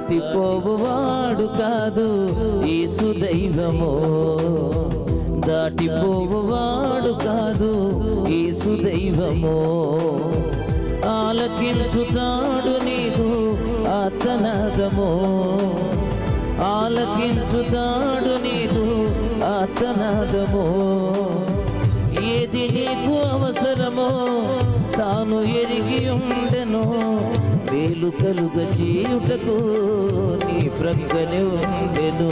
దాటిపోవువాడు కాదు యేసు దైవము. దాటిపోవువాడు కాదు యేసు దైవము. ఆలకించుతాడు నీకు ఆతనాదము ఆలకించుతాడు నీకు ఆతనాదము ఏది నీకు అవసరమో తాను ఎరిగి ఉండెను వేలు కలుగ చేయుటకు నీ ప్రక్కనే ఉండెను.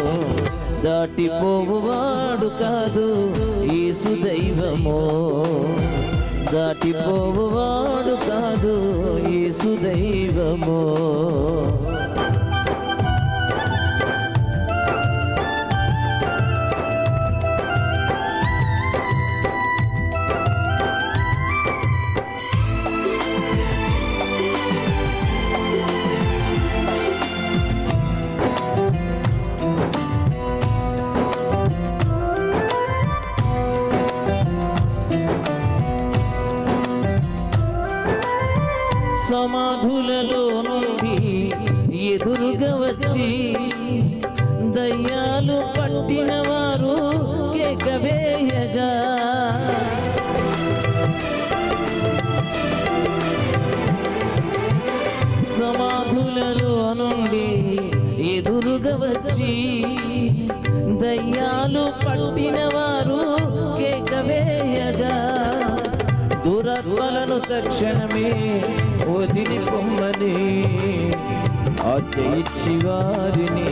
దాటిపోవువాడు కాదు యేసు దైవమో. దాటిపోవువాడు కాదు యేసు దైవమో. వచ్చి దయ్యాలు పట్టిన వారు కేకవేయగా. సమాధులలో నుండి ఎదురుగా వచ్చి దయ్యాలు పట్టిన వారు కేకవేయగా. దురత్వలను తక్షణమే వదిలి పొమ్మని. ఆజ్ఞ ఇచ్చి వారిని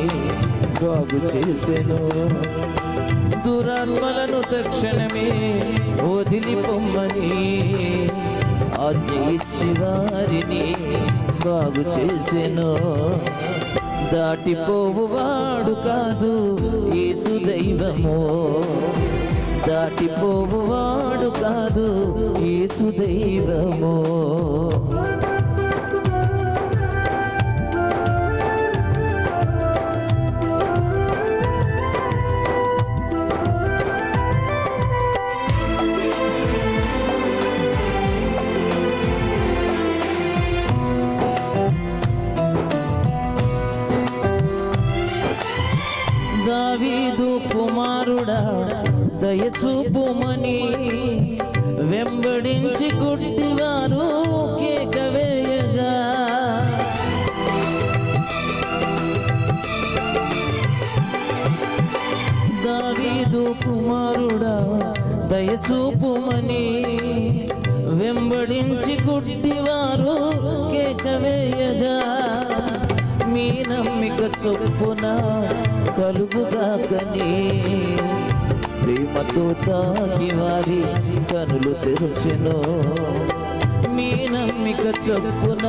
బాగు చేసెను. దురాత్మలను తక్షణమే వదిలి పొమ్మని ఆజ్ఞ ఇచ్చి వారిని బాగు చేసెను. దాటిపోవువాడు కాదు ఏసు దైవము. దాటిపోవువాడు కాదు యేసు దైవము. దావీదు కుమారుడా దయచూపుమని వెంబడించి గుడ్డివారు కేకవేయగా దావీదు కుమారుడా దయచూపుమని వెంబడించి గుడ్డివారు చొప్పున కలుగుగాకని ప్రేమతో తాకి వారి కనులు తెరచెను. మీ నమ్మిక చొప్పున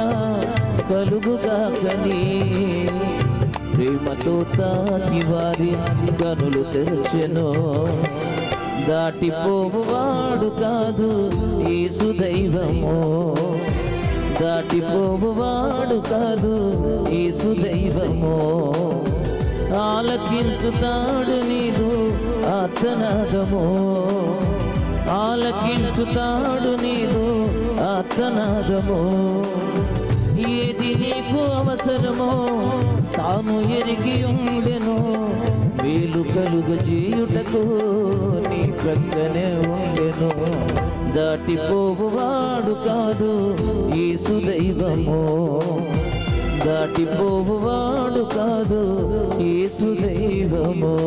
కలుగుగాకని ప్రేమతో తాకి వారి కనులు తెరచెను. దాటిపోవాడు కాదు ఏసు దైవము దాటిపోవువాడు కాదు. యేసు దైవము ఆలకించుతాడు నీదు ఆర్తనాదము ఆలకించుతాడు నీదు ఆర్తనాదము ఏది నీకు అవసరమో తాను ఎరిగి ఉండెను. వేలు కలుగ చేయుటకు నీ ప్రక్కనే ఉండెను. దాటిపోవువాడు కాదు యేసు దైవము. దాటిపోవువాడు కాదు యేసు దైవము.